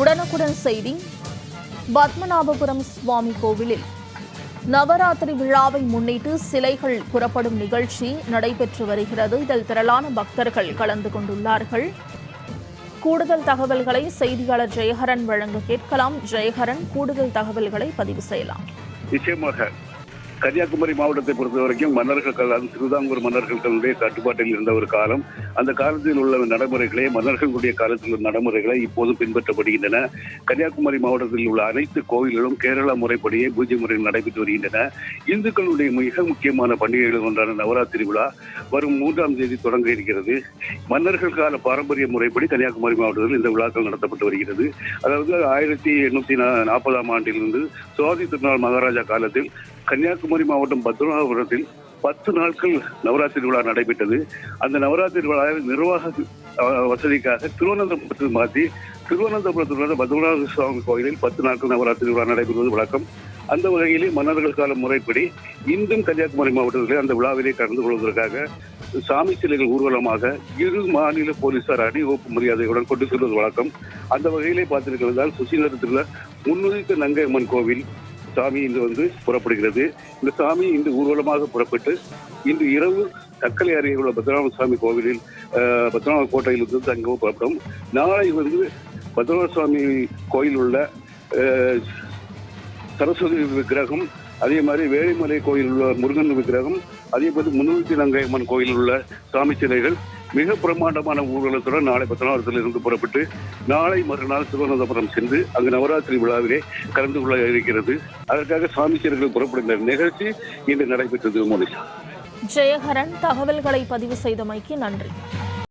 உடனுக்குடன் செய்தி. பத்மநாபபுரம் சுவாமி கோவிலில் நவராத்திரி விழாவை முன்னிட்டு சிலைகள் புறப்படும் நிகழ்ச்சி நடைபெற்று வருகிறது. இதில் திரளான பக்தர்கள் கலந்து கொண்டுள்ளார்கள். கூடுதல் தகவல்களை செய்தியாளர் ஜெயஹரன் வழங்க கேட்கலாம். ஜெயஹரன் கூடுதல் தகவல்களை பதிவு செய்யலாம். நிச்சயமாக கன்னியாகுமரி மாவட்டத்தை பொறுத்த வரைக்கும் மன்னர்கள் கால- அது மன்னர்களுடைய கட்டுப்பாட்டில் இருந்த ஒரு காலம். அந்த காலத்தில் உள்ள நடைமுறைகளே மன்னர்களுடைய காலத்தில் உள்ள நடைமுறைகளை இப்போது பின்பற்றப்படுகின்றன. கன்னியாகுமரி மாவட்டத்தில் உள்ள அனைத்து கோயில்களும் கேரளா முறைப்படியே பூஜை முறையில் நடைபெற்று வருகின்றன. இந்துக்களுடைய மிக முக்கியமான பண்டிகைகள் ஒன்றான நவராத்திரி விழா வரும் மூன்றாம் தேதி தொடங்க இருக்கிறது. மன்னர்கள் கால பாரம்பரிய முறைப்படி கன்னியாகுமரி மாவட்டத்தில் இந்த விழாக்கள் நடத்தப்பட்டு வருகிறது. அதாவது ஆயிரத்தி எண்ணூத்தி நாற்பதாம் ஆண்டிலிருந்து சுவாதி திருநாள் மகாராஜா காலத்தில் கன்னியாகுமரி மாவட்டம் பத்மநாபபுரத்தில் பத்து நாட்கள் நவராத்திரி விழா நடைபெற்றது. அந்த நவராத்திரி விழாவில் நிர்வாக வசதிக்காக திருவனந்தபுரத்தில் மாற்றி திருவனந்தபுரத்தில் உள்ள பத்மநாப சுவாமி கோயிலில் பத்து நாட்கள் நவராத்திரி விழா நடைபெறுவது வழக்கம். அந்த வகையிலே மன்னர்கள் கால முறைப்படி இன்றும் கன்னியாகுமரி மாவட்டத்திலே அந்த விழாவிலே கலந்து கொள்வதற்காக சாமி சிலைகள் ஊர்வலமாக இரு மாநில போலீசார் அணிவகுப்பு மரியாதையுடன் கொண்டு செல்வது வழக்கம். அந்த வகையிலே பார்த்திருக்கிறதால் சுசீந்திரத்தில் உள்ள முன்னுதித்த நங்கை அம்மன் கோவில் சாமி இன்று வந்து புறப்படுகிறது. இந்த சாமி இன்று ஊர்வலமாக புறப்பட்டு இன்று இரவு தக்கலை அருகே உள்ள பத்மநாப சுவாமி கோவிலில் அஹ், பத்மநாப கோட்டையில் இருந்து தங்கவும் புறப்படும். நாளை வந்து பத்மநாப சுவாமி கோயில் உள்ள சரஸ்வதி விக்கிரகம் அதே மாதிரி வேலிமலை கோயில் உள்ள முருகன் விக்கிரகம் அதே மாதிரி முன்னூத்தி நங்கையம்மன் கோயில் உள்ள சாமி சிலைகள் மிக பிரம்மாண்டமான ஊர்வலத்துடன் நாளை பத்மநாபத்தில் இருந்து புறப்பட்டு நாளை மறுநாள் திருவனந்தபுரம் சென்று அங்கு நவராத்திரி விழாவிலே கலந்து கொள்ள இருக்கிறது. அதற்காக சாமி சிலைகள் புறப்படுகின்ற நிகழ்ச்சி இன்று நடைபெற்றது. மோனிஷா. ஜெயஹரன் தகவல்களை பதிவு செய்தமைக்கு நன்றி.